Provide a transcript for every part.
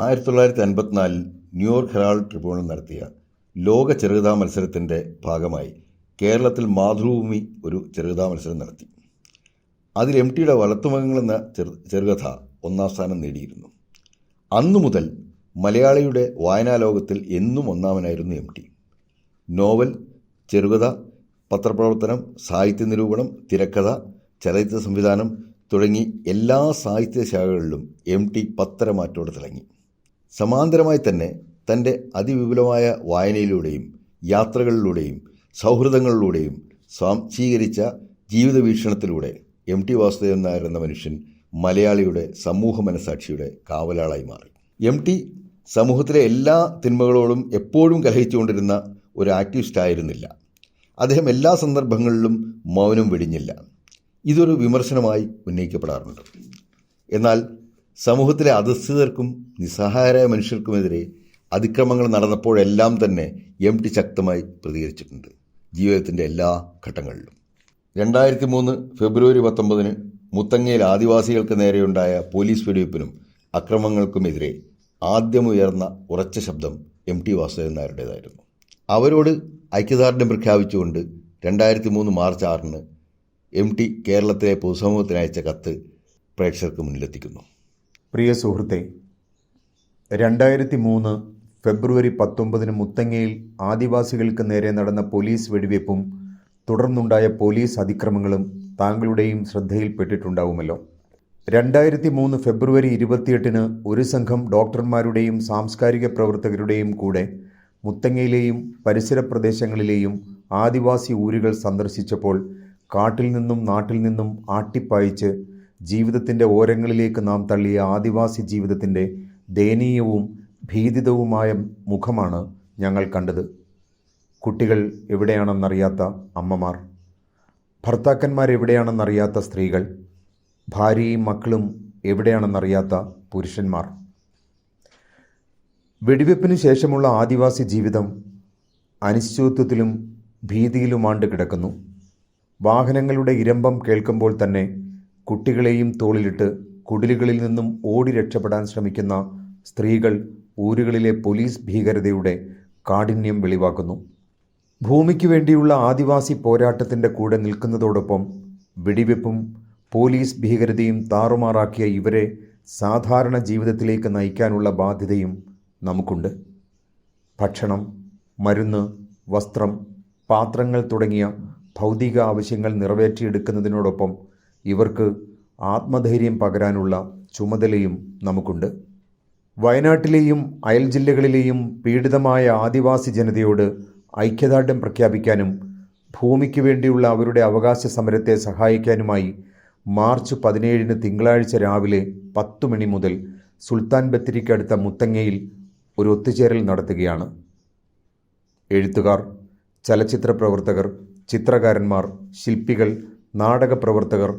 ആയിരത്തി തൊള്ളായിരത്തി അൻപത്തിനാലിൽ New York Herald tribunal നടത്തിയ ലോക ചെറുകഥാ മത്സരത്തിന്റെ ഭാഗമായി കേരളത്തിൽ മാതൃഭൂമി ഒരു ചെറുകഥാ മത്സരം നടത്തി. അതിൽ എം ടിയുടെ വളർത്തുമൃഗങ്ങൾ എന്ന ചെറു ചെറുകഥ ഒന്നാം സ്ഥാനം നേടിയിരുന്നു. അന്നു മുതൽ മലയാളിയുടെ വായനാ ലോകത്തിൽ എന്നും ഒന്നാമനായിരുന്നു എം ടി. നോവൽ ചെറുകഥ പത്രപ്രവർത്തനം സാഹിത്യ നിരൂപണം തിരക്കഥ ചലച്ചിത്ര സംവിധാനം തുടങ്ങി എല്ലാ സാഹിത്യ ശാഖകളിലും എം ടി പത്തരമാറ്റോടെ തിളങ്ങി. സമാന്തരമായി തന്നെ തന്റെ അതിവിപുലമായ വായനയിലൂടെയും യാത്രകളിലൂടെയും സൗഹൃദങ്ങളിലൂടെയും സ്വാംശീകരിച്ച ജീവിത വീക്ഷണത്തിലൂടെ എം ടി വാസുദേവൻ നായർ എന്ന മനുഷ്യൻ മലയാളിയുടെ സമൂഹ മനസാക്ഷിയുടെ കാവലാളായി മാറി. എം ടി സമൂഹത്തിലെ എല്ലാ തിന്മകളോടും എപ്പോഴും കലഹിച്ചുകൊണ്ടിരുന്ന ഒരു ആക്ടിവിസ്റ്റ് ആയിരുന്നില്ല. അദ്ദേഹം എല്ലാ സന്ദർഭങ്ങളിലും മൗനം വെടിഞ്ഞില്ല. ഇതൊരു വിമർശനമായി ഉന്നയിക്കപ്പെടാറുണ്ട്. എന്നാൽ സമൂഹത്തിലെ അധസ്ഥിതർക്കും നിസ്സഹായരായ മനുഷ്യർക്കുമെതിരെ അതിക്രമങ്ങൾ നടന്നപ്പോഴെല്ലാം തന്നെ എം ടി ശക്തമായി പ്രതികരിച്ചിട്ടുണ്ട്. ജീവിതത്തിന്റെ എല്ലാ ഘട്ടങ്ങളിലും. രണ്ടായിരത്തി മൂന്ന് ഫെബ്രുവരി പത്തൊമ്പതിന് മുത്തങ്ങയിൽ ആദിവാസികൾക്ക് നേരെയുണ്ടായ പോലീസ് വെടിവയ്പ്പിനും അക്രമങ്ങൾക്കുമെതിരെ ആദ്യമുയർന്ന ഉറച്ച ശബ്ദം എം ടി വാസുദേവൻ നായരുടേതായിരുന്നു. അവരോട് ഐക്യദാർഢ്യം പ്രഖ്യാപിച്ചുകൊണ്ട് രണ്ടായിരത്തി മൂന്ന് മാർച്ച് ആറിന് എം ടി കേരളത്തിലെ പൊതുസമൂഹത്തിന് അയച്ച കത്ത് പ്രേക്ഷകർക്ക് മുന്നിലെത്തിക്കുന്നു. പ്രിയ സുഹൃത്തെ രണ്ടായിരത്തി മൂന്ന് ഫെബ്രുവരി പത്തൊമ്പതിന് മുത്തങ്ങയിൽ ആദിവാസികൾക്ക് നേരെ നടന്ന പോലീസ് വെടിവയ്പ്പും തുടർന്നുണ്ടായ പോലീസ് അതിക്രമങ്ങളും താങ്കളുടെയും ശ്രദ്ധയിൽപ്പെട്ടിട്ടുണ്ടാവുമല്ലോ. രണ്ടായിരത്തി മൂന്ന് ഫെബ്രുവരി ഇരുപത്തിയെട്ടിന് ഒരു സംഘം ഡോക്ടർമാരുടെയും സാംസ്കാരിക പ്രവർത്തകരുടെയും കൂടെ മുത്തങ്ങയിലെയും പരിസര പ്രദേശങ്ങളിലെയും ആദിവാസി ഊരുകൾ സന്ദർശിച്ചപ്പോൾ കാട്ടിൽ നിന്നും നാട്ടിൽ നിന്നും ആട്ടിപ്പായിച്ച് ജീവിതത്തിന്റെ ഓരങ്ങളിലേക്ക് നാം തള്ളിയ ആദിവാസി ജീവിതത്തിന്റെ ദയനീയവും ഭീതിതവുമായ മുഖമാണ് ഞങ്ങൾ കണ്ടത്. കുട്ടികൾ എവിടെയാണെന്നറിയാത്ത അമ്മമാർ ഭർത്താക്കന്മാർ ഭർത്താക്കന്മാരെവിടെയാണെന്നറിയാത്ത സ്ത്രീകൾ ഭാര്യയും മക്കളും എവിടെയാണെന്നറിയാത്ത പുരുഷന്മാർ. വെടിവെപ്പിന് ശേഷമുള്ള ആദിവാസി ജീവിതം അനിശ്ചിതത്വത്തിലും ഭീതിയിലുമാണ്ട് കിടക്കുന്നു. വാഹനങ്ങളുടെ ഇരമ്പം കേൾക്കുമ്പോൾ തന്നെ കുട്ടികളെയും തോളിലിട്ട് കുടിലുകളിൽ നിന്നും ഓടി രക്ഷപ്പെടാൻ ശ്രമിക്കുന്ന സ്ത്രീകൾ ഊരുകളിലെ പോലീസ് ഭീകരതയുടെ കാഠിന്യം വെളിവാക്കുന്നു. ഭൂമിക്ക് വേണ്ടിയുള്ള ആദിവാസി പോരാട്ടത്തിന്റെ കൂടെ നിൽക്കുന്നതോടൊപ്പം വെടിവെപ്പും പോലീസ് ഭീകരതയും താറുമാറാക്കിയ ഇവരെ സാധാരണ ജീവിതത്തിലേക്ക് നയിക്കാനുള്ള ബാധ്യതയും നമുക്കുണ്ട്. ഭക്ഷണം മരുന്ന് വസ്ത്രം പാത്രങ്ങൾ തുടങ്ങിയ ഭൗതിക ആവശ്യങ്ങൾ നിറവേറ്റിയെടുക്കുന്നതിനോടൊപ്പം ഇവർക്ക് ആത്മധൈര്യം പകരാനുള്ള ചുമതലയും നമുക്കുണ്ട്. വയനാട്ടിലെയും അയൽ ജില്ലകളിലെയും പീഡിതമായ ആദിവാസി ജനതയോട് ഐക്യദാർഢ്യം പ്രഖ്യാപിക്കാനും ഭൂമിക്ക് വേണ്ടിയുള്ള അവരുടെ അവകാശ സമരത്തെ സഹായിക്കാനുമായി മാർച്ച് പതിനേഴിന് തിങ്കളാഴ്ച രാവിലെ പത്തു മണി മുതൽ സുൽത്താൻ ബത്തിരിക്കടുത്ത മുത്തങ്ങയിൽ ഒരു ഒത്തുചേരൽ നടത്തുകയാണ്. എഴുത്തുകാർ ചലച്ചിത്ര പ്രവർത്തകർ ചിത്രകാരന്മാർ ശില്പികൾ നാടക പ്രവർത്തകർ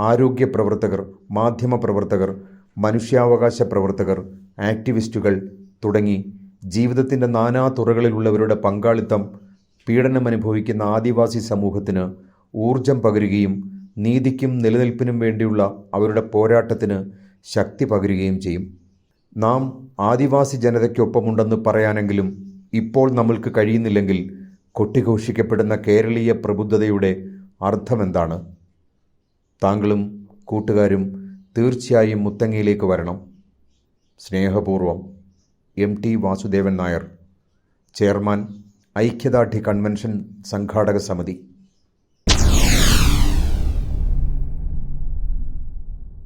ആരോഗ്യ പ്രവർത്തകർ മാധ്യമ പ്രവർത്തകർ മനുഷ്യാവകാശ പ്രവർത്തകർ ആക്ടിവിസ്റ്റുകൾ തുടങ്ങി ജീവിതത്തിന്റെ നാനാ തുറകളിലുള്ളവരുടെ പങ്കാളിത്തം പീഡനമനുഭവിക്കുന്ന ആദിവാസി സമൂഹത്തിന് ഊർജം പകരുകയും നീതിക്കും നിലനിൽപ്പിനും വേണ്ടിയുള്ള അവരുടെ പോരാട്ടത്തിന് ശക്തി പകരുകയും ചെയ്യും. നാം ആദിവാസി ജനതയ്ക്കൊപ്പമുണ്ടെന്ന് പറയാനെങ്കിലും ഇപ്പോൾ നമ്മൾക്ക് കഴിയുന്നില്ലെങ്കിൽ കൊട്ടിഘോഷിക്കപ്പെടുന്ന കേരളീയ പ്രബുദ്ധതയുടെ അർത്ഥമെന്താണ്? താങ്കളും കൂട്ടുകാരും തീർച്ചയായും മുത്തങ്ങയിലേക്ക് വരണം. സ്നേഹപൂർവം M T Vasudevan Nair chairman ഐക്യദാർഢ്യ കൺവെൻഷൻ സംഘാടക സമിതി.